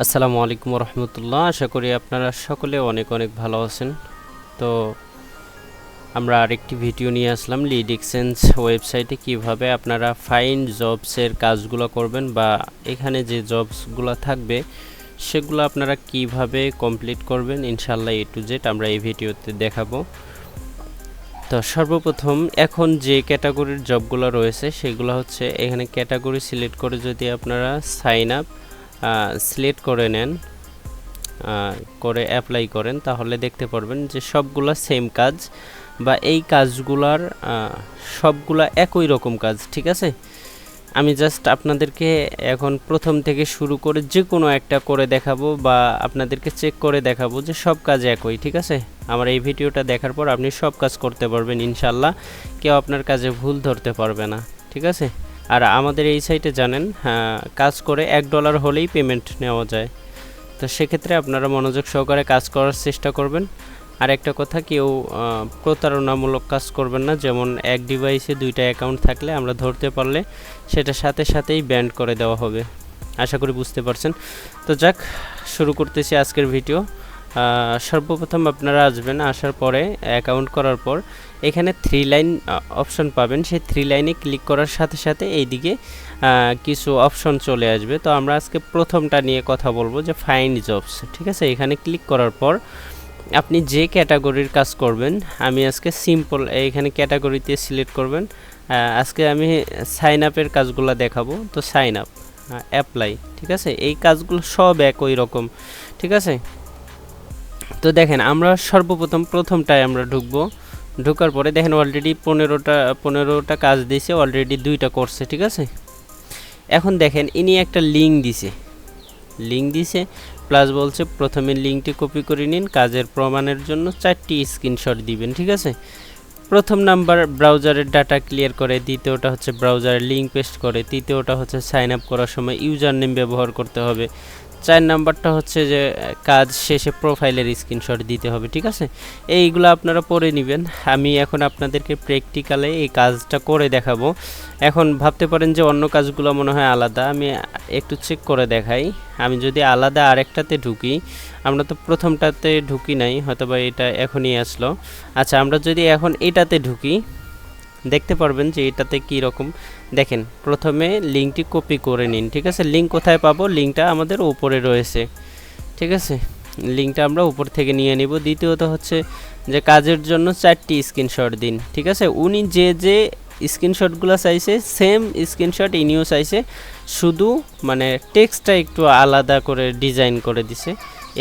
আসসালামু আলাইকুম রহমতুল্লাহ আশা করি আপনারা সকলে অনেক অনেক ভালো আছেন। তো আমরা আরেকটি ভিডিও নিয়ে আসলাম লিড এক্সচেঞ্জ ওয়েবসাইটে কীভাবে আপনারা ফাইন জবসের কাজগুলো করবেন বা এখানে যে জবসগুলো থাকবে, সেগুলো আপনারা কীভাবে কমপ্লিট করবেন ইনশাল্লাহ এ টু জেড আমরা এই ভিডিওতে দেখাবো। তো সর্বপ্রথম এখন যে ক্যাটাগরির জবগুলো রয়েছে, সেগুলো হচ্ছে এখানে ক্যাটাগরি সিলেক্ট করে যদি আপনারা সাইন আপ সিলেক্ট করে নেন করে অ্যাপ্লাই করেন, তাহলে দেখতে পারবেন যে সবগুলা সেম কাজ বা এই কাজগুলার সবগুলা একই রকম কাজ, ঠিক আছে? আমি জাস্ট আপনাদেরকে এখন প্রথম থেকে শুরু করে যে কোনো একটা করে দেখাবো বা আপনাদেরকে চেক করে দেখাবো যে সব কাজ একই, ঠিক আছে? আমার এই ভিডিওটা দেখার পর আপনি সব কাজ করতে পারবেন ইনশাল্লাহ কেউ আপনার কাজে ভুল ধরতে পারবে না, ঠিক আছে? আর আমাদের এই সাইটে জানেন কাজ করে এক ডলার হলেই পেমেন্ট নেওয়া যায়। তো সেক্ষেত্রে আপনারা মনোযোগ সহকারে কাজ করার চেষ্টা করবেন। আর একটা কথা, কেউ প্রতারণামূলক কাজ করবেন না। যেমন এক ডিভাইসে দুইটা অ্যাকাউন্ট থাকলে আমরা ধরতে পারলে সেটা সাথে সাথেই ব্যান্ড করে দেওয়া হবে। আশা করি বুঝতে পারছেন। তো যাক, শুরু করতেছি আজকের ভিডিও সর্বপ্রথম আপনারা আসবেন, আসার পরে অ্যাকাউন্ট করার পর এখানে থ্রি লাইন অপশন পাবেন। সেই থ্রি লাইনে ক্লিক করার সাথে সাথে এইদিকে কিছু অপশন চলে আসবে। তো আমরা আজকে প্রথমটা নিয়ে কথা বলব যে ফাইন্ড জবস ঠিক আছে? এখানে ক্লিক করার পর আপনি যে ক্যাটাগরির কাজ করবেন, আমি আজকে সিম্পল এখানে ক্যাটাগরিতে সিলেক্ট করবেন। আজকে আমি সাইন আপের কাজগুলো দেখাবো। তো সাইন আপ অ্যাপ্লাই ঠিক আছে? এই কাজগুলো সব একই রকম, ঠিক আছে? তো দেখেন, আমরা সর্বপ্রথম প্রথমটায় আমরা ঢুকবো। ঢোকার পরে দেখেন অলরেডি পনেরোটা পনেরোটা কাজ দিয়েছে অলরেডি দুইটা করছে, ঠিক আছে? এখন দেখেন, ইনি একটা লিঙ্ক দিছে। লিঙ্ক দিছে প্লাস বলছে প্রথমে লিঙ্কটি কপি করে নিন, কাজের প্রমাণের জন্য চারটি স্ক্রিনশট দিবেন, ঠিক আছে? প্রথম নাম্বার ব্রাউজারের ডাটা ক্লিয়ার করে, দ্বিতীয়টা হচ্ছে ব্রাউজারের লিঙ্ক পেস্ট করে, তৃতীয়টা হচ্ছে সাইন আপ করার সময় ইউজার নেম ব্যবহার করতে হবে। চার নাম্বারটা হচ্ছে যে, কাজ শেষে প্রোফাইলের স্ক্রিনশট দিতে হবে, ঠিক আছে? এইগুলো আপনারা পড়ে নেবেন। আমি এখন আপনাদেরকে প্র্যাকটিক্যালে এই কাজটা করে দেখাবো। এখন ভাবতে পারেন যে, অন্য কাজগুলো মনে হয় আলাদা। আমি একটু চেক করে দেখাই। আমি যদি আলাদা আরেকটাতে ঢুকি, আমরা তো প্রথমটাতে ঢুকি নাই, হয়তোবা এটা এখনই আসলো। আচ্ছা আমরা যদি এখন এটাতে ঢুকি দেখতে পারবেন যে এটাতে কী রকম। দেখেন, প্রথমে লিঙ্কটি কপি করে নিন, ঠিক আছে? লিঙ্ক কোথায় পাবো? লিঙ্কটা আমাদের উপরে রয়েছে, ঠিক আছে? লিঙ্কটা আমরা উপর থেকে নিয়ে নিব। দ্বিতীয়ত হচ্ছে যে কাজের জন্য চারটি স্ক্রিনশট দিন, ঠিক আছে? উনি যে যে স্ক্রিনশটগুলো চাইছে, সেম স্ক্রিনশট ইনিও চাইছে, শুধু মানে টেক্সটটা একটু আলাদা করে ডিজাইন করে দিছে,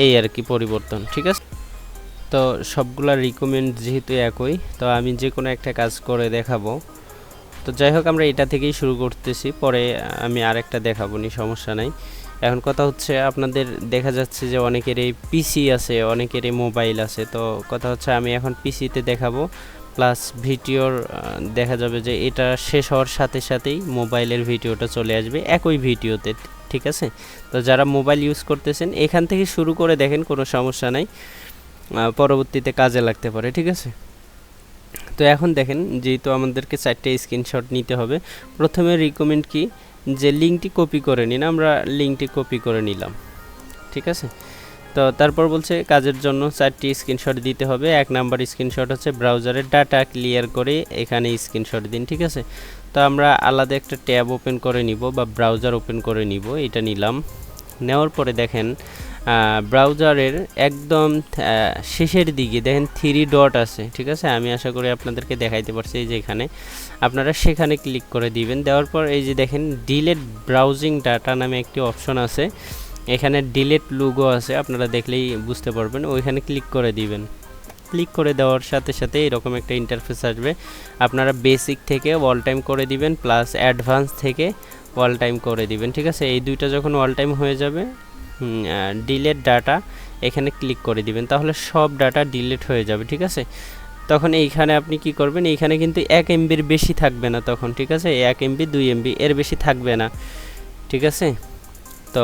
এই আর কি পরিবর্তন, ঠিক আছে? তো সবগুলা রিকমেন্ড যেহেতু একই, তো আমি যে কোনো একটা কাজ করে দেখাবো। তো যাই হোক, আমরা এটা থেকেই শুরু করতেছি। পরে আমি আরেকটা দেখাবো, নি সমস্যা নাই। এখন কথা হচ্ছে, আপনাদের দেখা যাচ্ছে যে অনেকেরই পিসি আছে অনেকেরই মোবাইল আছে। তো কথা হচ্ছে, আমি এখন পিসিতে দেখাবো। প্লাস ভিডিওর দেখা যাবে যে এটা শেষ হওয়ার সাথে সাথেই মোবাইলের ভিডিওটা চলে আসবে একই ভিডিওতে, ঠিক আছে? তো যারা মোবাইল ইউজ করতেছেন, এখান থেকে শুরু করে দেখেন, কোনো সমস্যা নাই। পরবর্তীতে কাজে লাগতে পারে, ঠিক আছে? তো এখন দেখেন, যেহেতু আমাদেরকে চারটে স্ক্রিনশট নিতে হবে, প্রথমে রিকমেন্ড কি? যে লিঙ্কটি কপি করে নিন, আমরা লিঙ্কটি কপি করে নিলাম, ঠিক আছে? তো তারপর বলছে, কাজের জন্য চারটি স্ক্রিনশট দিতে হবে, এক নাম্বার স্ক্রিনশট হচ্ছে ব্রাউজারের ডাটা ক্লিয়ার করে এখানে স্ক্রিনশট দিন, ঠিক আছে? তো আমরা আলাদা একটা ট্যাব ওপেন করে নিব বা ব্রাউজার ওপেন করে নিব, এটা নিলাম। নেওয়ার পরে দেখেন ব্রাউজারের একদম শেষের দিকে, দেখেন থ্রি ডট আছে, ঠিক আছে? আমি আশা করি আপনাদেরকে দেখাইতে পারছি এই যে এখানে। আপনারা সেখানে ক্লিক করে দিবেন, দেওয়ার পর এই যে দেখেন ডিলেট ব্রাউজিং ডাটা নামে একটি অপশন আছে। এখানে ডিলেট লুগো আছে, আপনারা দেখলেই বুঝতে পারবেন, ওইখানে ক্লিক করে দিবেন। ক্লিক করে দেওয়ার সাথে সাথে এরকম একটা ইন্টারফেস আসবে। আপনারা বেসিক থেকে অল টাইম করে দিবেন প্লাস অ্যাডভান্স থেকে অল টাইম করে দিবেন, ঠিক আছে? এই দুইটা যখন অল টাইম হয়ে যাবে ডিলেট ডাটা এখানে ক্লিক করে দিবেন। তাহলে সব ডাটা ডিলিট হয়ে যাবে, ঠিক আছে? তখন এইখানে আপনি কি করবেন, এইখানে কিন্তু এক এমবির বেশি থাকবে না তখন, ঠিক আছে? এক এমবি দুই এমবি এর বেশি থাকবে না, ঠিক আছে? তো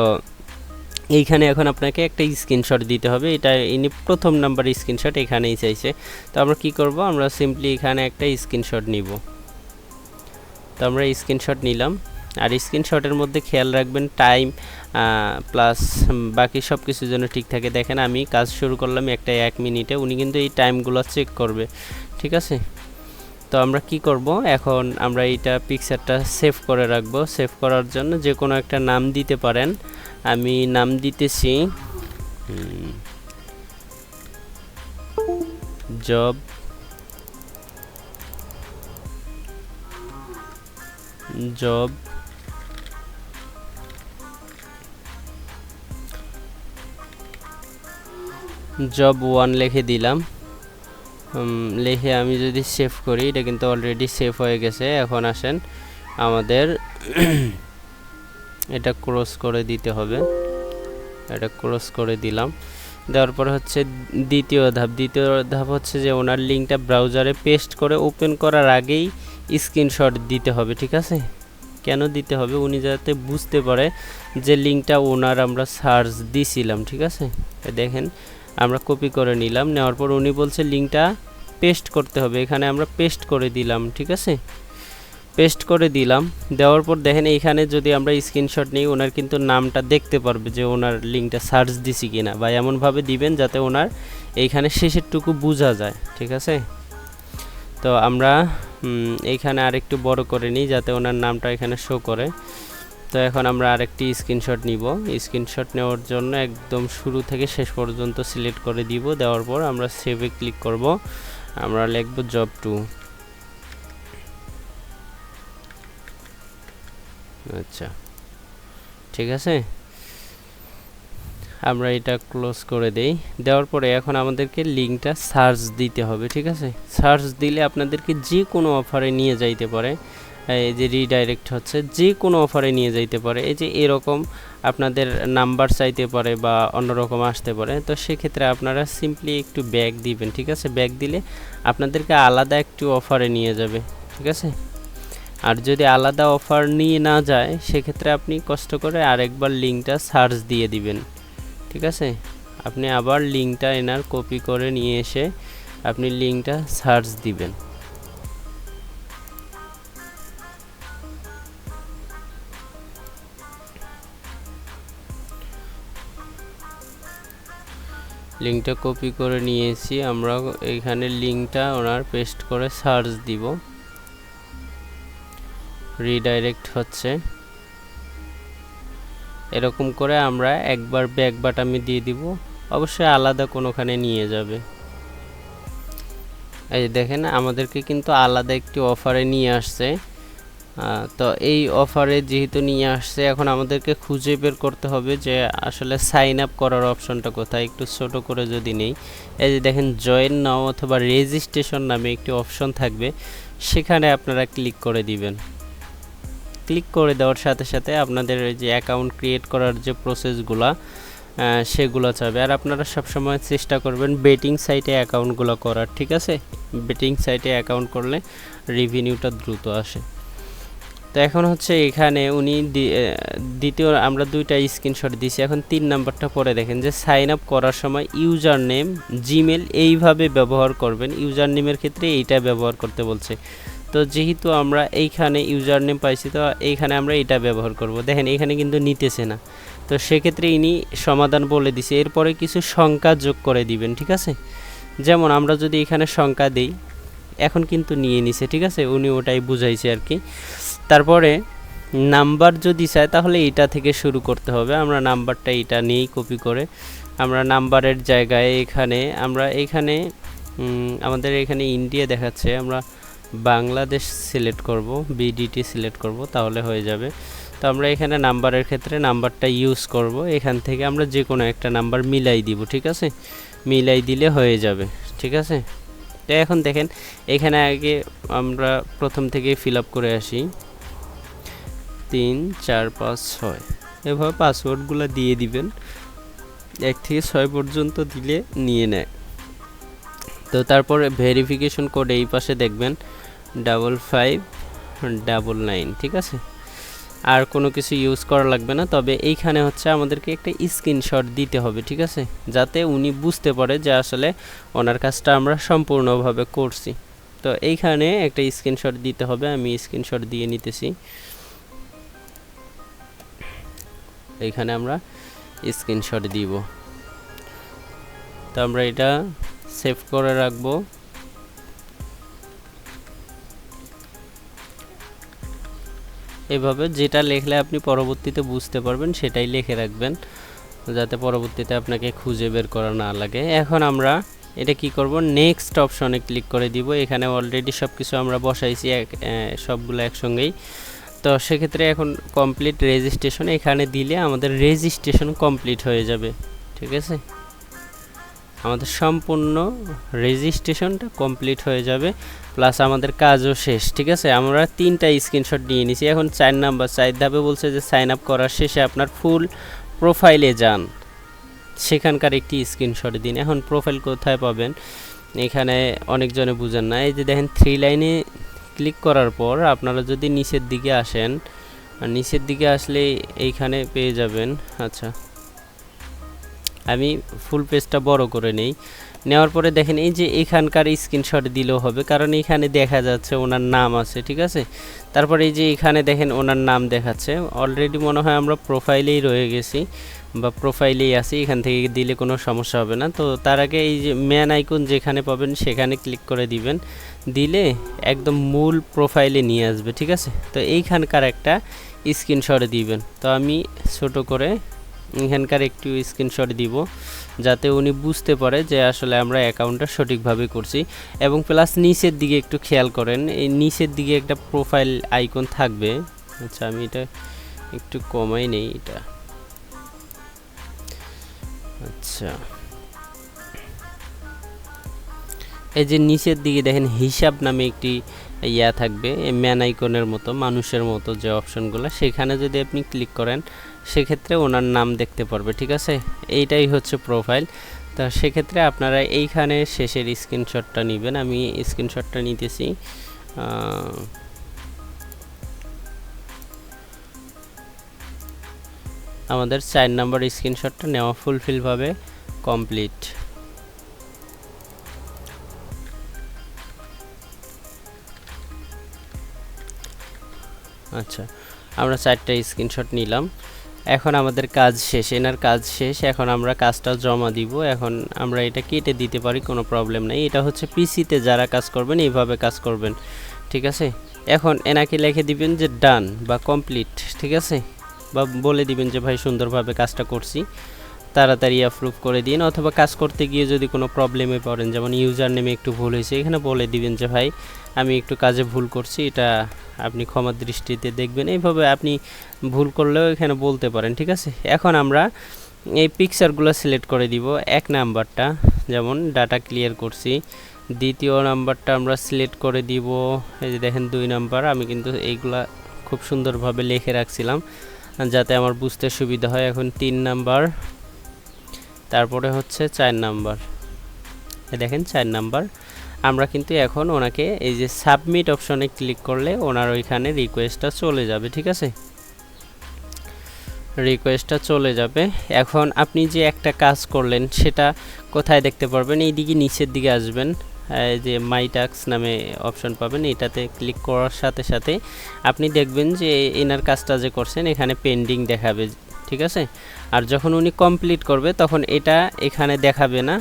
এইখানে এখন আপনাকে একটা স্ক্রিনশট দিতে হবে। এটা ইনি প্রথম নাম্বার স্ক্রিনশট এখানেই চাইছে। তো আমরা কি করব, আমরা সিম্পলি এখানে একটা স্ক্রিনশট নিব। তো আমরা স্ক্রিনশট নিলাম। আর স্ক্রিনশটের মধ্যে খেয়াল রাখবেন টাইম প্লাস বাকি সব কিছু যেন ঠিক থাকে। দেখেন, আমি কাজ শুরু করলাম একটা এক মিনিটে, উনি কিন্তু এই টাইমগুলো চেক করবে। ঠিক আছে? তো আমরা কি করব? এখন আমরা এইটা পিকচারটা সেভ করে রাখব। সেভ করার জন্য যে কোনো একটা নাম দিতে পারেন। আমি নাম দিতেছি জব জব জব ওয়ান লিখে দিলাম। লিখে আমি যদি সেভ করি, এটা কিন্তু অলরেডি সেভ হয়ে গেছে। এখন আসেন, আমাদের এটা ক্রস করে দিতে হবে। এটা ক্রস করে দিলাম। দেওয়ার পর হচ্ছে দ্বিতীয় ধাপ। দ্বিতীয় ধাপ হচ্ছে যে ওনার লিঙ্কটা ব্রাউজারে পেস্ট করে ওপেন করার আগেই স্ক্রিনশট দিতে হবে, ঠিক আছে? কেন দিতে হবে? উনি যাতে বুঝতে পারে যে লিঙ্কটা ওনার আমরা সার্চ দিছিলাম, ঠিক আছে? দেখেন আমরা কপি করে নিলাম। নেওয়ার পর উনি বলছে লিঙ্কটা পেস্ট করতে হবে। এখানে আমরা পেস্ট করে দিলাম, ঠিক আছে? পেস্ট করে দিলাম। দেওয়ার পর দেখেন এইখানে যদি আমরা স্ক্রিনশট নিই, ওনার কিন্তু নামটা দেখতে পারবে যে ওনার লিঙ্কটা সার্চ দিছি কিনা বা এমনভাবে দিবেন যাতে ওনার এইখানে শেষেরটুকু বোঝা যায়, ঠিক আছে? তো আমরা এইখানে আরেকটু বড় করে নিই যাতে ওনার নামটা এখানে শো করে। তো এখন আমরা আরেকটি স্ক্রিনশট নিব। স্ক্রিনশট নেওয়ার জন্য একদম শুরু থেকে শেষ পর্যন্ত সিলেক্ট করে দিব। দেওয়ার পর আমরা সেভে ক্লিক করব। আমরা লিখব জব টু আচ্ছা। ঠিক আছে? আমরা এটা ক্লোজ করে দেই। দেওয়ার পরে এখন আমাদেরকে লিঙ্কটা সার্চ দিতে হবে, ঠিক আছে? সার্চ দিলে আপনাদেরকে যে কোনো অফারে নিয়ে যাইতে পারে। এই যে রিডাইরেক্ট হচ্ছে যে কোনো অফারে নিয়ে যাইতে পারে। এই যে এরকম আপনাদের নাম্বার চাইতে পারে বা অন্যরকম আসতে পারে, তো সেক্ষেত্রে আপনারা সিম্পলি একটু ব্যাগ দিবেন, ঠিক আছে? ব্যাগ দিলে আপনাদেরকে আলাদা একটু অফারে নিয়ে যাবে, ঠিক আছে? আর যদি আলাদা অফার নিয়ে না যায়, সেক্ষেত্রে আপনি কষ্ট করে আরেকবার লিঙ্কটা সার্চ দিয়ে দিবেন, ঠিক আছে? আপনি আবার লিঙ্কটা এনার কপি করে নিয়ে এসে আপনি লিঙ্কটা সার্চ দিবেন। লিঙ্কটা কপি করে নিয়েছি। আমরা এখানে লিঙ্কটা ওনার পেস্ট করে সার্চ দিব। রিডাইরেক্ট হচ্ছে। এরকম করে আমরা একবার ব্যাক বাট আমি দিয়ে দিব। অবশ্যই আলাদা কোনোখানে নিয়ে যাবে। এই দেখেন, আমাদেরকে কিন্তু আলাদা একটি অফারে নিয়ে আসছে। তো এই অফারে যেহেতু নিয়ে আসছে, এখন আমাদেরকে খুঁজে বের করতে হবে যে আসলে সাইন আপ করার অপশনটা কোথায়। একটু ছোট করে যদি নেই, এই যে দেখেন জয়েন নাও অথবা রেজিস্ট্রেশন নামে একটি অপশন থাকবে, সেখানে আপনারা ক্লিক করে দিবেন। ক্লিক করে দেওয়ার সাথে সাথে আপনাদের যে অ্যাকাউন্ট ক্রিয়েট করার যে প্রসেসগুলো সেগুলো চাবে আর আপনারা সবসময় চেষ্টা করবেন বেটিং সাইটে অ্যাকাউন্টগুলো করার, ঠিক আছে? বেটিং সাইটে অ্যাকাউন্ট করলে রিভিনিউটা দ্রুত আসে। তো এখন হচ্ছে এখানে উনি দ্বিতীয়, আমরা দুইটা স্ক্রিনশট দিছি এখন তিন নাম্বারটা পরে দেখেন যে সাইন আপ করার সময় ইউজার নেম জিমেল এইভাবে ব্যবহার করবেন। ইউজার নেমের ক্ষেত্রে এইটা ব্যবহার করতে বলছে। তো যেহেতু আমরা এইখানে ইউজার নেম পাইছি, তো এইখানে আমরা এটা ব্যবহার করব। দেখেন, এখানে কিন্তু নিতেছে না। তো সেক্ষেত্রে ইনি সমাধান বলে দিছে। এরপরে কিছু সংখ্যা যোগ করে দিবেন, ঠিক আছে? যেমন আমরা যদি এখানে সংখ্যা দিই, এখন কিন্তু নিয়ে নিছে, ঠিক আছে? উনি ওটাই বুঝাইছে আর কি। তারপরে নাম্বার যদি চায়, তাহলে এটা থেকে শুরু করতে হবে। আমরা নাম্বারটা এটা নিয়েই কপি করে আমরা নাম্বারের জায়গায় এখানে, আমরা এখানে আমাদের এখানে ইন্ডিয়া দেখাচ্ছে। আমরা বাংলাদেশ সিলেক্ট করব বিডিটি সিলেক্ট করব, তাহলে হয়ে যাবে। তো আমরা এখানে নাম্বারের ক্ষেত্রে নাম্বারটা ইউজ করব। এখান থেকে আমরা যে কোনো একটা নাম্বার মিলাই দিব, ঠিক আছে? মিলাই দিলে হয়ে যাবে, ঠিক আছে? তো এখন দেখেন, এখানে আগে আমরা প্রথম থেকে ফিল করে আসি। তিন, চার, পাঁচ, ছয়। এভাবে পাসওয়ার্ডগুলো দিয়ে দিবেন। এক থেকে ছয় পর্যন্ত দিলে নিয়ে নেয়। তো তারপরে ভেরিফিকেশন কোড এই পাশে দেখবেন। ডাবল ফাইভ ডাবল নাইন ঠিক আছে? আর কোনো কিছু ইউজ করা লাগবে না। তবে এইখানে হচ্ছে আমাদেরকে একটা স্ক্রিনশট দিতে হবে, ঠিক আছে? যাতে উনি বুঝতে পারে যে আসলে ওনার কাজটা আমরা সম্পূর্ণভাবে করছি। তো এইখানে একটা স্ক্রিনশট দিতে হবে। আমি স্ক্রিনশট দিয়ে নিতেছি। এখানে আমরা স্ক্রিনশট দিব। তো আমরা এটা সেভ করে রাখব। এভাবে যেটা লেখলে আপনি পরবর্তীতে বুঝতে পারবেন, সেটাই লিখে রাখবেন। যাতে পরবর্তীতে আপনাকে খুঁজে বের করা না লাগে। এখন আমরা এটা কি করব? নেক্সট অপশনে ক্লিক করে দিব। এখানে অলরেডি সব কিছু আমরা বসাইছি সবগুলো একসঙ্গেই। তো সেক্ষেত্রে এখন কমপ্লিট রেজিস্ট্রেশন এখানে দিলে আমাদের রেজিস্ট্রেশন কমপ্লিট হয়ে যাবে, ঠিক আছে? আমাদের সম্পূর্ণ রেজিস্ট্রেশনটা কমপ্লিট হয়ে যাবে প্লাস আমাদের কাজও শেষ, ঠিক আছে? আমরা তিনটা স্ক্রিনশট নিয়ে নিছি, এখন চার নাম্বার চার ধাপে বলছে যে সাইন আপ করার শেষে আপনার ফুল প্রোফাইলে যান। সেখানকার একটি স্ক্রিনশট দিন, এখন প্রোফাইল কোথায় পাবেন? এখানে অনেকজনে বুঝেন না, এই যে দেখেন থ্রি লাইনে ক্লিক করার পর আপনারা যদি নিচের দিকে আসেন নিচের দিকে আসলে এইখানে পেয়ে যাবেন আচ্ছা। আমি ফুল পেজটা বড় করে নেই। নেওয়ার পরে দেখেন এই যে এখানকার স্ক্রিনশট দিলেও হবে, কারণ এখানে দেখা যাচ্ছে ওনার নাম আছে, ঠিক আছে? তারপরে এই যে এখানে দেখেন ওনার নাম দেখাচ্ছে। অলরেডি মনে হয় আমরা প্রোফাইলেই রয়ে গেছি। বা প্রোফাইলেই আছি, এখান থেকে দিলে কোনো সমস্যা হবে না। তো তার আগে এই যে ম্যান আইকন যেখানে পাবেন, সেখানে ক্লিক করে দিবেন। দিলে একদম মূল প্রোফাইলে নিয়ে আসবে, ঠিক আছে? তো এইখানকার একটা স্ক্রিনশট দিবেন। তো আমি ছোট করে এখানকার একটু স্ক্রিনশট দিব, যাতে উনি বুঝতে পারে যে আসলে আমরা অ্যাকাউন্টটা সঠিকভাবে করছি। এবং প্লাস নিচের দিকে একটু খেয়াল করেন, এই নিচের দিকে একটা প্রোফাইল আইকন থাকবে। আচ্ছা আমি এটা একটু কমাই নেই, এটা আচ্ছা। এই যে নিচের দিকে দেখেন, হিসাব নামে একটি ইয়া থাকবে ম্যান আইকনের মতো, মানুষের মতো যে অপশনগুলো, সেখানে যদি আপনি ক্লিক করেন, সেক্ষেত্রে ওনার নাম দেখতে পারবে, ঠিক আছে? এইটাই হচ্ছে প্রোফাইল তা সেক্ষেত্রে আপনারা এইখানে শেষের স্ক্রিনশটটা নেবেন, আমি স্ক্রিনশটটা নিতেছি। আমাদের চার নাম্বার স্ক্রিনশটটা নেওয়া ফুলফিলভাবে কমপ্লিট। আচ্ছা আমরা চারটা স্ক্রিনশট নিলাম। এখন আমাদের কাজ শেষ, এনার কাজ শেষ, এখন আমরা কাজটা জমা দিব। এখন আমরা এটা কেটে দিতে পারি, কোনো প্রবলেম নেই। এটা হচ্ছে পিসিতে যারা কাজ করবেন, এইভাবে কাজ করবেন, ঠিক আছে? এখন এনাকে লিখে দিবেন যে ডান বা কমপ্লিট, ঠিক আছে? বা বলে দিবেন যে, ভাই, সুন্দরভাবে কাজটা করছি। তাড়াতাড়ি অ্যাপ্রুভ করে দিন। অথবা কাজ করতে গিয়ে যদি কোনো প্রবলেমে পড়েন, যেমন ইউজার নেমে একটু ভুল হয়েছে, এখানে বলে দিবেন যে, ভাই, আমি একটু কাজে ভুল করছি। এটা আপনি ক্ষমার দৃষ্টিতে দেখবেন। এইভাবে আপনি ভুল করলেও এখানে বলতে পারেন, ঠিক আছে? এখন আমরা এই পিকচারগুলো সিলেক্ট করে দিব। এক নাম্বারটা, যেমন ডাটা ক্লিয়ার করছি। দ্বিতীয় নাম্বারটা আমরা সিলেক্ট করে দিব। এই যে দেখেন, দুই নাম্বার, আমি কিন্তু এইগুলা খুব সুন্দরভাবে লিখে রাখছিলাম। যাতে আমার বুঝতে সুবিধা হয়। এখন তিন নাম্বার। তারপরে হচ্ছে চার নাম্বার। দেখেন চার নাম্বার। আমরা কিন্তু এখন ওনাকে এই যে সাবমিট অপশনে ক্লিক করলে ওনার ওইখানে রিকোয়েস্টটা চলে যাবে, ঠিক আছে? রিকোয়েস্টটা চলে যাবে। এখন আপনি যে একটা কাজ করলেন সেটা কোথায় দেখতে পারবেন? এইদিকে নিচের দিকে আসবেন। যে মাই টাক্স নামে অপশন পাবেন, এটাতে ক্লিক করার সাথে সাথে আপনি দেখবেন যে এনার কাজটা যে করছেন, এখানে পেন্ডিং দেখাবে, ঠিক আছে? আর যখন উনি কমপ্লিট করবে, তখন এটা এখানে দেখাবে না।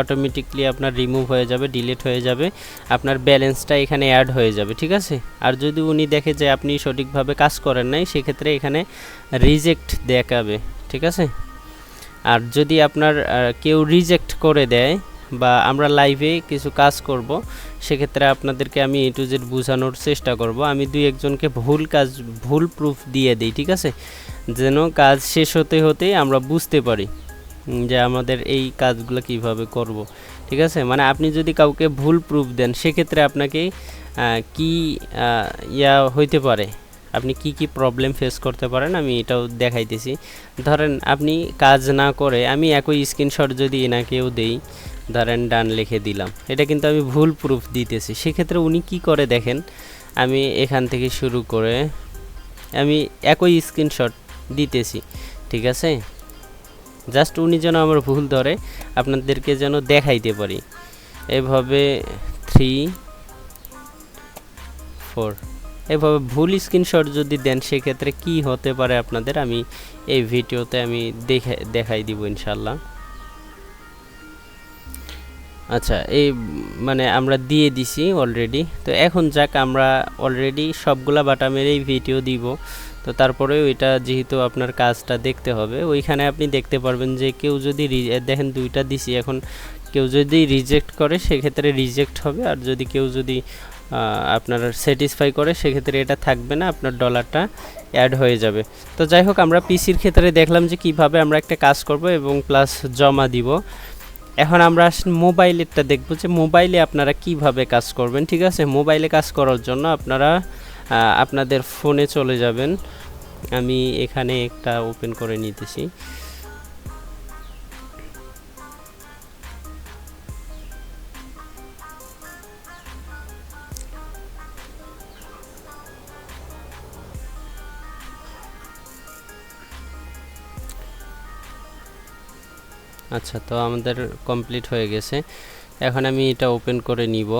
অটোমেটিকলি আপনার রিমুভ হয়ে যাবে ডিলিট হয়ে যাবে, আপনার ব্যালেন্সটা এখানে অ্যাড হয়ে যাবে, ঠিক আছে? আর যদি উনি দেখে যে আপনি সঠিকভাবে কাজ করেন নাই, সেক্ষেত্রে এখানে রিজেক্ট দেখাবে, ঠিক আছে? আর যদি আপনার কেউ রিজেক্ট করে দেয় বা আমরা লাইভে কিছু কাজ করব, সেক্ষেত্রে আপনাদেরকে আমি এ টু জেড বোঝানোর চেষ্টা করব। আমি দুই একজনকে ভুল কাজ, ভুল প্রুফ দিয়ে দিই, ঠিক আছে? যেন কাজ শেষ হতে হতে আমরা বুঝতে পারি যে আমাদের এই কাজগুলো কীভাবে করব, ঠিক আছে? মানে আপনি যদি কাউকে ভুল প্রুফ দেন, সেক্ষেত্রে আপনাকে কি ইয়া হইতে পারে? আপনি কি কি প্রবলেম ফেস করতে পারেন? আমি এটাও দেখাইতেছি। ধরেন আপনি কাজ না করে, আমি একই স্ক্রিনশট যদি এনাকেও দেই ধরেন ডান লিখে দিলাম। এটা কিন্তু আমি ভুল প্রুফ দিতেছি। সেক্ষেত্রে উনি কি করে দেখেন? আমি এখান থেকে শুরু করে আমি একই স্ক্রিনশট দিতেছি, ঠিক আছে? জাস্ট উনি যেন আমার ভুল ধরে, আপনাদেরকে যেন দেখাইতে পারি। এভাবে থ্রি ফোর এভাবে ভুল স্ক্রিনশট যদি দেন, সেক্ষেত্রে কি হতে পারে আপনাদের? আমি এই ভিডিওতে আমি দেখে, দেখাই দিব ইনশাল্লাহ আচ্ছা এই মানে আমরা দিয়ে দিছি অলরেডি তো এখন যাক, আমরা অলরেডি সবগুলা বাটামেরই ভিডিও দিব। তো তারপরে ওইটা যেহেতু আপনার কাজটা দেখতে হবে, ওইখানে আপনি দেখতে পারবেন যে কেউ যদি দেখেন দুইটা দিছি, এখন কেউ যদি রিজেক্ট করে, সেক্ষেত্রে রিজেক্ট হবে। আর যদি কেউ যদি আপনার স্যাটিসফাই করে, সেক্ষেত্রে এটা থাকবে না, আপনার ডলারটা অ্যাড হয়ে যাবে। তো যাই হোক, আমরা পিসির ক্ষেত্রে দেখলাম যে কীভাবে আমরা একটা কাজ করব এবং প্লাস জমা দিব। এখন আমরা মোবাইলেরটা দেখব যে মোবাইলে আপনারা কীভাবে কাজ করবেন, ঠিক আছে? মোবাইলে কাজ করার জন্য আপনারা আপনাদের ফোনে চলে যাবেন। আমি এখানে একটা ওপেন করে নিতেছি। আচ্ছা তো আমাদের কমপ্লিট হয়ে গেছে। এখন আমি এটা ওপেন করে নিব।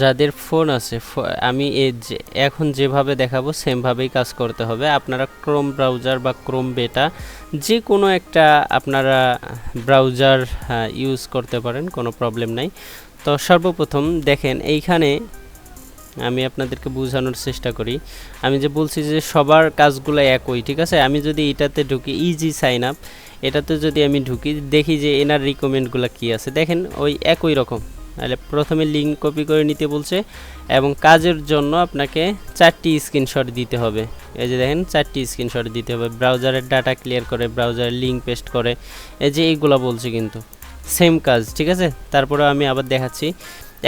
যাদের ফোন আছে আমি এখন যেভাবে দেখাবো সেমভাবেই কাজ করতে হবে। আপনারা ক্রোম ব্রাউজার বা ক্রোম বেটা যে কোনো একটা আপনারা ব্রাউজার ইউজ করতে পারেন, কোনো প্রবলেম নাই। তো সর্বপ্রথম দেখেন, এইখানে আমি আপনাদেরকে বোঝানোর চেষ্টা করি। আমি যে বলছি যে সবার কাজগুলো একই, ঠিক আছে? আমি যদি এটাতে ঢুকি ইজি সাইন আপ এটাতে যদি আমি ঢুকি, দেখি যে এনার রিকমেন্ডগুলো কি আছে। দেখেন, ওই একই রকম। তাহলে প্রথমে লিঙ্ক কপি করে নিতে বলছে এবং কাজের জন্য আপনাকে চারটি স্ক্রিনশট দিতে হবে। এই যে দেখেন, চারটি স্ক্রিনশট দিতে হবে। ব্রাউজারের ডাটা ক্লিয়ার করে ব্রাউজারের লিঙ্ক পেস্ট করে। এই যে এইগুলো বলছে কিন্তু। সেম কাজ, ঠিক আছে? তারপরে আমি আবার দেখাচ্ছি।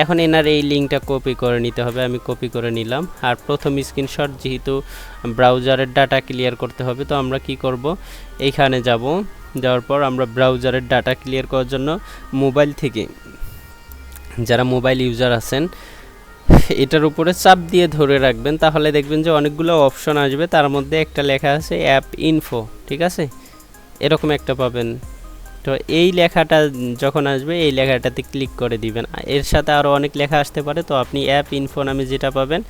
এখন এনার এই লিঙ্কটা কপি করে নিতে হবে, আমি কপি করে নিলাম। আর প্রথম স্ক্রিনশট যেহেতু ব্রাউজারের ডাটা ক্লিয়ার করতে হবে, তো আমরা কি করব? এইখানে যাব, যাওয়ার পর আমরা ব্রাউজারের ডাটা ক্লিয়ার করার জন্য মোবাইল থেকে, যারা মোবাইল ইউজার আছেন, এটার উপরে চাপ দিয়ে ধরে রাখবেন, তাহলে দেখবেন যে অনেকগুলো অপশন আসবে, তার মধ্যে একটা লেখা আছে অ্যাপ ইনফো ঠিক আছে? এরকম একটা পাবেন। তো এই লেখাটা যখন আসবে, এই লেখাটাতে ক্লিক করে দিবেন। এর সাথে আরও অনেক লেখা আসতে পারে, তো আপনি অ্যাপ ইনফো নামে যেটা পাবেন,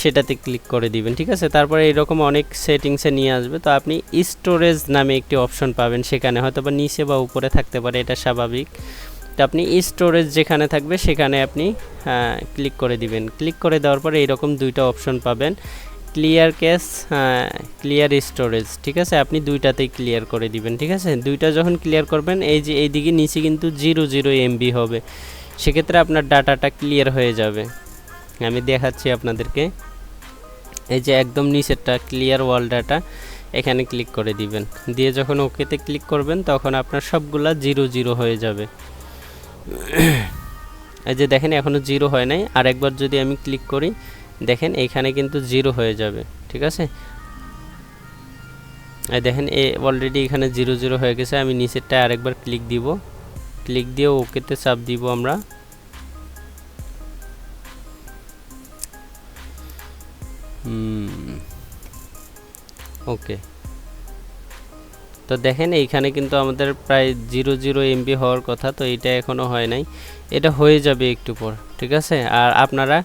সেটাতে ক্লিক করে দিবেন, ঠিক আছে? তারপরে এরকম অনেক সেটিংসে নিয়ে আসবে, তো আপনি স্টোরেজ নামে একটি অপশন পাবেন, সেখানে হয়তো বা নিচে বা উপরে থাকতে পারে, এটা স্বাভাবিক। তো আপনি স্টোরেজ যেখানে থাকবে, সেখানে আপনি ক্লিক করে দিবেন। ক্লিক করে দেওয়ার পরে এইরকম দুইটা অপশন পাবেন। ক্লিয়ার ক্যাশ ক্লিয়ার স্টোরেজ ঠিক আছে? আপনি দুইটাতেই ক্লিয়ার করে দিবেন, ঠিক আছে? দুইটা যখন ক্লিয়ার করবেন, এই যে এইদিকে নিচে কিন্তু জিরো জিরো এমবি হবে। সেক্ষেত্রে আপনার ডাটাটা ক্লিয়ার হয়ে যাবে। আমি দেখাচ্ছি আপনাদেরকে। এই যে একদম নিচেরটা ক্লিয়ার ওয়াল ডাটা এখানে ক্লিক করে দিবেন। দিয়ে যখন ওকেতে ক্লিক করবেন, তখন আপনার সবগুলা জিরো জিরো হয়ে যাবে। এই যে দেখেন এখনও জিরো হয় নাই। আর একবার যদি আমি ক্লিক করি দেখেন এইখানে কিন্তু জিরো হয়ে যাবে, ঠিক আছে? দেখেন এ অলরেডি এখানে জিরো জিরো হয়ে গেছে, আমি নিচেরটা আরেকবার ক্লিক দিব। ক্লিক দিয়ে ওকেতে চাপ দিব আমরা। ওকে তো দেখেন এইখানে কিন্তু আমাদের প্রায় জিরো জিরো এমবি হওয়ার কথা, তো এটা এখনও হয় নাই। এটা হয়ে যাবে একটু পর, ঠিক আছে? আর আপনারা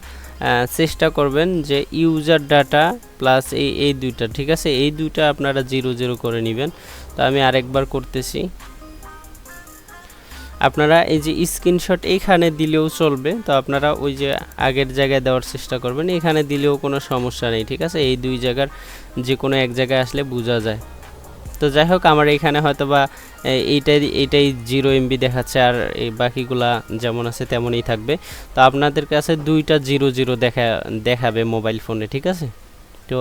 চেষ্টা করবেন যে ইউজার ডাটা প্লাস এই এই দুইটা, ঠিক আছে? এই দুইটা আপনারা জিরো জিরো করে নেবেন। তো আমি আরেকবার করতেছি। আপনারা এই যে স্ক্রিনশট এইখানে দিলেও চলবে, তো আপনারা ওই যে আগের জায়গায় দেওয়ার চেষ্টা করবেন। এখানে দিলেও কোনো সমস্যা নেই, ঠিক আছে? এই দুই জায়গার যে কোনো এক জায়গায় আসলে বোঝা যায়। তো যাই হোক, আমার এখানে হয়তো বা এইটাই এইটাই জিরো এমবি দেখাচ্ছে, আর এই বাকিগুলা যেমন আছে তেমনই থাকবে। তো আপনাদের কাছে দুইটা জিরো জিরো দেখা, দেখাবে মোবাইল ফোনে, ঠিক আছে? তো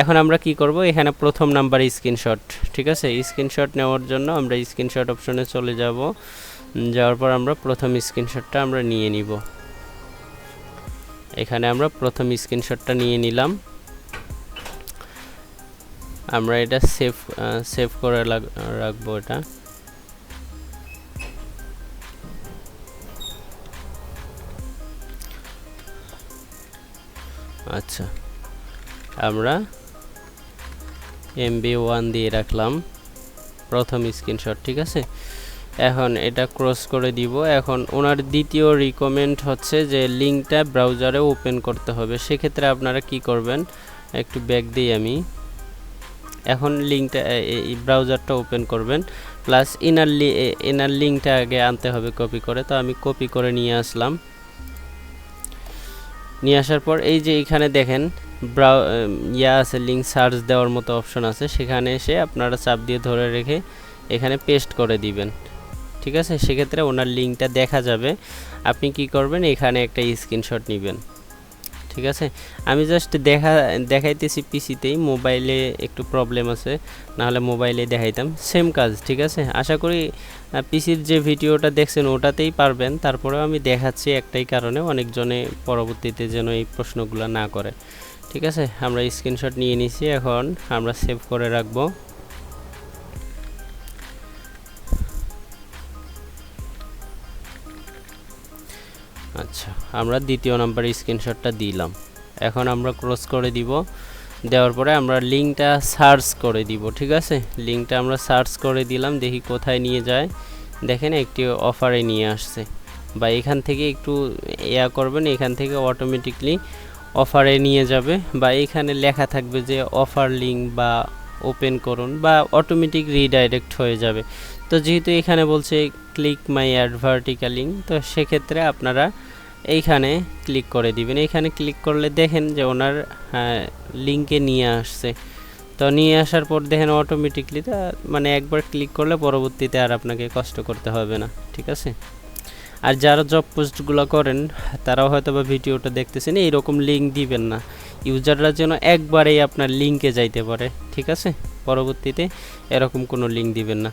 এখন আমরা কি করব? এখানে প্রথম নাম্বার স্ক্রিনশট, ঠিক আছে? স্ক্রিনশট নেওয়ার জন্য আমরা স্ক্রিনশট অপশনে চলে যাব। যাওয়ার পর আমরা প্রথম স্ক্রিনশটটা আমরা নিয়ে নিব। এখানে আমরা প্রথম স্ক্রিনশটটা নিয়ে নিলাম। আমরা এটা সেভ সেভ করে রাখব এটা। আচ্ছা আমরা এমবি ওয়ান দিয়ে রাখলাম প্রথম স্ক্রিনশট ঠিক আছে? এখন এটা ক্রস করে দিব। এখন ওনার দ্বিতীয় রিকমেন্ড হচ্ছে যে লিঙ্কটা ব্রাউজারে ওপেন করতে হবে। সেক্ষেত্রে আপনারা কি করবেন? একটু ব্যাক দিই আমি। এখন লিঙ্কটা এই ব্রাউজারটা ওপেন করবেন প্লাস ইনার ইনার লিঙ্কটা আগে আনতে হবে কপি করে, তো আমি কপি করে নিয়ে আসলাম। নিয়ে আসার পর এই যে এখানে দেখেন ব্রাউ ইয়া আছে লিঙ্ক সার্চ দেওয়ার মতো অপশন আছে, সেখানে এসে আপনারা চাপ দিয়ে ধরে রেখে এখানে পেস্ট করে দিবেন। ঠিক আছে? সেক্ষেত্রে ওনার লিঙ্কটা দেখা যাবে। আপনি কি করবেন? এখানে একটা স্ক্রিনশট নেবেন। ঠিক আছে? আমি জাস্ট দেখা, দেখাইতেছি পিসিতেই মোবাইলে একটু প্রবলেম আছে, নাহলে মোবাইলে দেখাইতাম। সেম কাজ, ঠিক আছে? আশা করি পিসির যে ভিডিওটা দেখছেন, ওটাতেই পারবেন। তারপরেও আমি দেখাচ্ছি একটাই কারণে অনেকজনে পরবর্তীতে যেন এই প্রশ্নগুলো না করে। ঠিক আছে? আমরা স্ক্রিনশট নিয়ে নিছি, এখন আমরা সেভ করে রাখব। আমরা দ্বিতীয় নাম্বার স্ক্রিনশটটা দিলাম। এখন আমরা ক্রস করে দিব। দেওয়ার পরে আমরা লিঙ্কটা সার্চ করে দিব, ঠিক আছে? লিঙ্কটা আমরা সার্চ করে দিলাম, দেখি কোথায় নিয়ে যায়। দেখেন একটি অফারে নিয়ে আসছে। বা এখান থেকে একটু ইয়া করবেন, এখান থেকে অটোমেটিকলি অফারে নিয়ে যাবে। বা এখানে লেখা থাকবে যে অফার লিঙ্ক বা ওপেন করুন বা অটোমেটিক রিডাইরেক্ট হয়ে যাবে। তো যেহেতু এখানে বলছে ক্লিক মাই অ্যাডভার্টিক্যাল লিঙ্ক তো সেক্ষেত্রে আপনারা এইখানে ক্লিক করে দিবেন। এইখানে ক্লিক করলে দেখেন যে ওনার লিঙ্কে নিয়ে আসছে। তো নিয়ে আসার পর দেখেন অটোমেটিকলি মানে একবার ক্লিক করলে পরবর্তীতে আর আপনাকে কষ্ট করতে হবে না, ঠিক আছে? আর যারা জব পোস্টগুলো করেন, তারাও হয়তো বা ভিডিওটা দেখতেছেন, এইরকম লিঙ্ক দিবেন না। ইউজাররা যেন একবারেই আপনার লিঙ্কে যাইতে পারে, ঠিক আছে? পরবর্তীতে এরকম কোনো লিঙ্ক দিবেন না।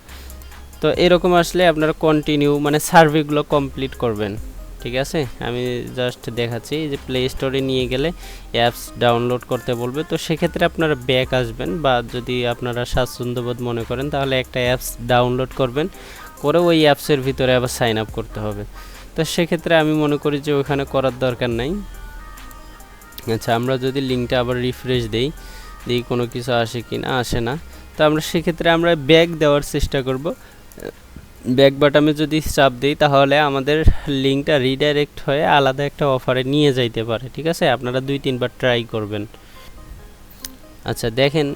তো এরকম আসলে আপনারা কন্টিনিউ মানে সার্ভেগুলো কমপ্লিট করবেন। ঠিক আছে? আমি জাস্ট দেখাচ্ছি যে প্লে স্টোরে নিয়ে গেলে অ্যাপস ডাউনলোড করতে বলবে। তো সেক্ষেত্রে আপনারা ব্যাক আসবেন বা যদি আপনারা স্বাচ্ছন্দ্যবোধ মনে করেন, তাহলে একটা অ্যাপস ডাউনলোড করবেন। করে ওই অ্যাপসের ভিতরে আবার সাইন আপ করতে হবে। তো সেক্ষেত্রে আমি মনে করি যে ওখানে করার দরকার নাই। আচ্ছা আমরা যদি লিঙ্কটা আবার রিফ্রেশ দেই দিই কোনো কিছু আসে কি না আসে না। তো আমরা সেক্ষেত্রে আমরা ব্যাক দেওয়ার চেষ্টা করব। ব্যাক বাটামে যদি চাপ দিই, তাহলে আমাদের লিঙ্কটা রিডাইরেক্ট হয়ে আলাদা একটা অফারে নিয়ে যাইতে পারে, ঠিক আছে? আপনারা দুই, তিনবার ট্রাই করবেন। আচ্ছা দেখেন,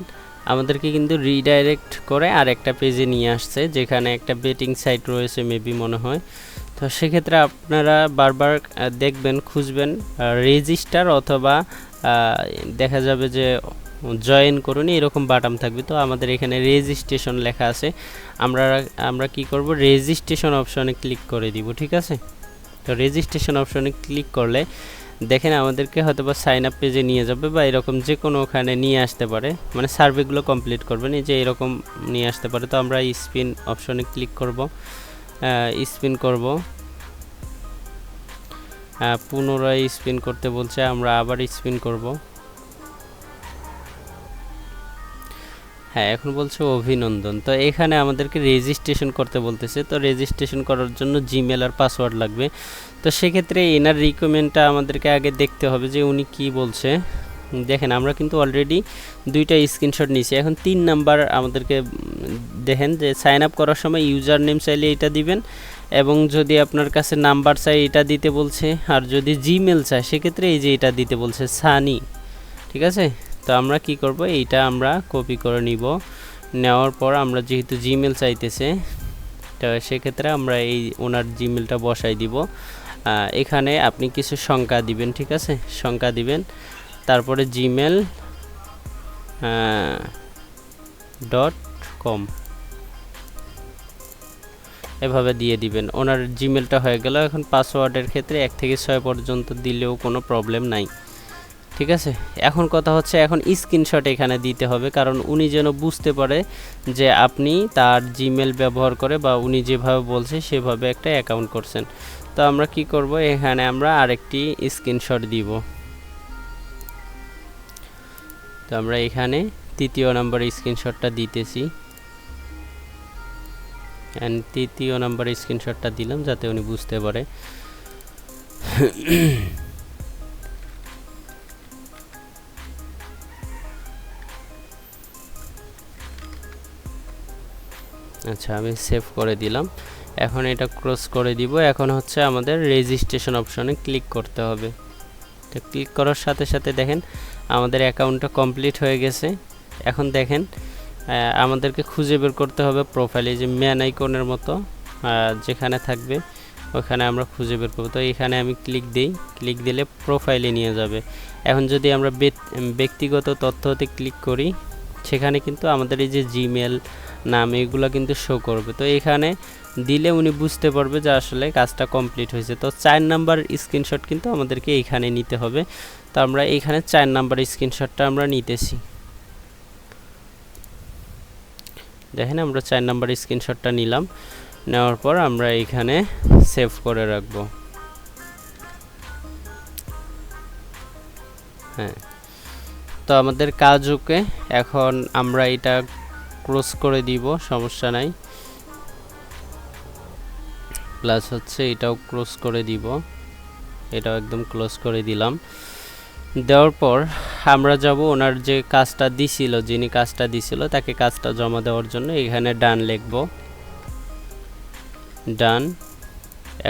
আমাদেরকে কিন্তু রিডাইরেক্ট করে আর একটা পেজে নিয়ে আসছে, যেখানে একটা বেটিং সাইট রয়েছে মেবি মনে হয়। তো সেক্ষেত্রে আপনারা বারবার দেখবেন, খুঁজবেন রেজিস্টার অথবা দেখা যাবে যে জয়েন করুন, এরকম বাটাম থাকবে। তো আমাদের এখানে রেজিস্ট্রেশন লেখা আছে। আমরা আমরা কি করব? রেজিস্ট্রেশন অপশনে ক্লিক করে দিব, ঠিক আছে? তো রেজিস্ট্রেশন অপশনে ক্লিক করলে দেখেন আমাদেরকে হয়তো বা সাইন আপ পেজে নিয়ে যাবে বা এরকম যে কোনো ওখানে নিয়ে আসতে পারে। মানে সার্ভেগুলো কমপ্লিট করবেন, এই যে এরকম নিয়ে আসতে পারে। তো আমরা স্পিন অপশনে ক্লিক করব স্পিন করব। পুনরায় স্পিন করতে বলছে, আমরা আবার স্পিন করব। হ্যাঁ এখন বলছে অভিনন্দন। তো এখানে আমাদেরকে রেজিস্ট্রেশন করতে বলতেছে। তো রেজিস্ট্রেশন করার জন্য জিমেল আর পাসওয়ার্ড লাগবে। তো সেক্ষেত্রে এনার রিকমেন্ডটা আমাদেরকে আগে দেখতে হবে যে উনি কি বলছে। দেখেন, আমরা কিন্তু অলরেডি দুইটা স্ক্রিনশট নিয়েছি। এখন তিন নাম্বার আমাদেরকে দেখেন যে সাইন আপ করার সময় ইউজার নেম চাইলে এটা দিবেন এবং যদি আপনার কাছে নাম্বার চাই এটা দিতে বলছে। আর যদি জিমেল চায়, সেক্ষেত্রে এই যে এটা দিতে বলছে সানি ঠিক আছে? তো আমরা কি করব? এইটা আমরা কপি করে নিব। নেওয়ার পর আমরা যেহেতু জিমেল চাইতেছে, তো সেক্ষেত্রে আমরা এই ওনার জিমেলটা বসাই দিব। এখানে আপনি কিছু সংখ্যা দিবেন, ঠিক আছে? সংখ্যা দিবেন। তারপরে জিমেল ডট কম এভাবে দিয়ে দিবেন। ওনার জিমেলটা হয়ে গেল। এখন পাসওয়ার্ডের ক্ষেত্রে এক থেকে ছয় পর্যন্ত দিলেও কোনো প্রবলেম নাই। ঠিক আছে? এখন কথা হচ্ছে এখন স্ক্রিনশট এখানে দিতে হবে, কারণ উনি যেন বুঝতে পারে যে আপনি তার জিমেল ব্যবহার করে বা উনি যেভাবে বলছে সেভাবে একটা অ্যাকাউন্ট করছেন। তো আমরা কি করব? এখানে আমরা আরেকটি স্ক্রিনশট দিব। তো আমরা এখানে তৃতীয় নাম্বার স্ক্রিনশটটা দিতেছি। অ্যান্ড তৃতীয় নাম্বার স্ক্রিনশটটা দিলাম যাতে উনি বুঝতে পারে। আচ্ছা আমি সেভ করে দিলাম। এখন এটা ক্রস করে দিব। এখন হচ্ছে আমাদের রেজিস্ট্রেশন অপশনে ক্লিক করতে হবে। তো ক্লিক করার সাথে সাথে দেখেন, আমাদের অ্যাকাউন্টটা কমপ্লিট হয়ে গেছে। এখন দেখেন আমাদেরকে খুঁজে বের করতে হবে প্রোফাইলে যে ম্যান আইকনের মতো যেখানে থাকবে, ওখানে আমরা খুঁজে বের করব। তো এখানে আমি ক্লিক দিই। ক্লিক দিলে প্রোফাইলে নিয়ে যাবে। এখন যদি আমরা ব্যক্তিগত তথ্যতে ক্লিক করি, সেখানে কিন্তু আমাদের এই যে জিমেল নাম এগুলো কিন্তু শো করবে। তো এখানে দিলে উনি বুঝতে পারবে যে আসলে কাজটা কমপ্লিট হয়েছে। তো চার নাম্বার স্ক্রিনশট কিন্তু আমাদেরকে এইখানে নিতে হবে। তো আমরা এইখানে চার নাম্বার স্ক্রিনশটটা আমরা নিতেছি। দেখেন, আমরা চার নাম্বার স্ক্রিনশটটা নিলাম। নেওয়ার পর আমরা এখানে সেভ করে রাখব। হ্যাঁ। তো আমাদের কাজ ওকে। এখন আমরা এটা ক্লোজ করে দিব, সমস্যা নাই। প্লাস হচ্ছে এটাও ক্লোজ করে দিব। এটাও একদম ক্লোজ করে দিলাম। দেওয়ার পর আমরা যাব ওনার যে কাজটা দিছিল, যিনি কাজটা দিছিল, তাকে কাজটা জমা দেওয়ার জন্য এখানে ডান লিখব। ডান।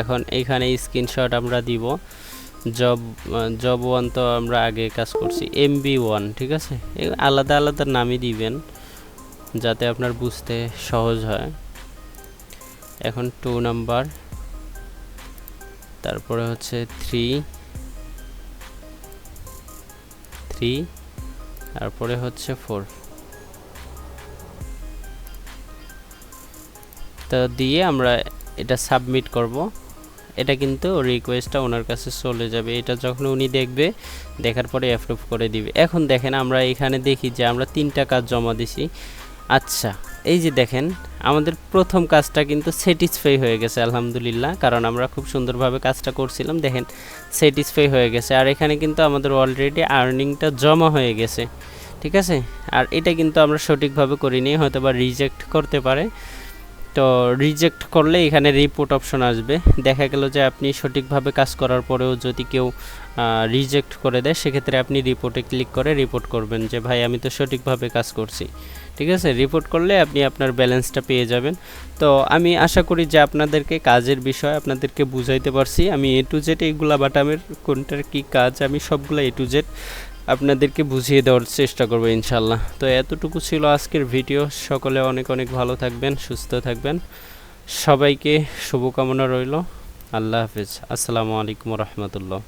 এখন এখানে স্ক্রিনশট আমরা দিব। জব জব ওয়ান তো আমরা আগে কাজ করছি এমবি ওয়ান ঠিক আছে? আলাদা আলাদা নামই দিবেন। যাতে আপনার বুঝতে সহজ হয়। এখন টু নাম্বার তারপরে হচ্ছে থ্রি থ্রি তারপরে হচ্ছে ফোর তো দিয়ে আমরা এটা সাবমিট করব। এটা কিন্তু রিকোয়েস্টটা ওনার কাছে চলে যাবে। এটা যখন উনি দেখবে, দেখার পরে অ্যাপ্রুভ করে দিবে। এখন দেখেন আমরা এখানে দেখি যে আমরা তিনটা কাজ জমা দিছি। আচ্ছা এই যে দেখেন, আমাদের প্রথম কাজটা কিন্তু স্যাটিসফাই হয়ে গেছে, আলহামদুলিল্লাহ। কারণ আমরা খুব সুন্দরভাবে কাজটা করছিলাম, দেখেন স্যাটিসফাই হয়ে গেছে। আর এখানে কিন্তু আমাদের অলরেডি আর্নিংটা জমা হয়ে গেছে, ঠিক আছে? আর এটা কিন্তু আমরা সঠিকভাবে করিনি হয়তো বা রিজেক্ট করতে পারে। তো রিজেক্ট করলে এখানে রিপোর্ট অপশন আসবে। দেখা গেল যে আপনি সঠিকভাবে কাজ করার পরেও যদি কেউ রিজেক্ট করে দেয়, সেক্ষেত্রে আপনি রিপোর্টে ক্লিক করে রিপোর্ট করবেন যে, ভাই, আমি তো সঠিকভাবে কাজ করছি। ঠিক আছে? রিপোর্ট করলে আপনি আপনার ব্যালেন্সটা পেয়ে যাবেন। তো আমি আশা করি যে আপনাদেরকে কাজের বিষয় আপনাদেরকে বুঝাইতে পারছি। আমি এ টু জেড এইগুলা বাটামের কোনটার কি কাজ, আমি সবগুলো এ টু জেড আপনাদেরকে বুঝিয়ে দেওয়ার চেষ্টা করব ইনশাল্লাহ তো এতটুকু ছিল আজকের ভিডিও। সকলে অনেক অনেক ভালো থাকবেন, সুস্থ থাকবেন। সবাইকে শুভকামনা রইল। আল্লাহ হাফিজ। আসসালামু আলাইকুম রহমতুল্লাহ।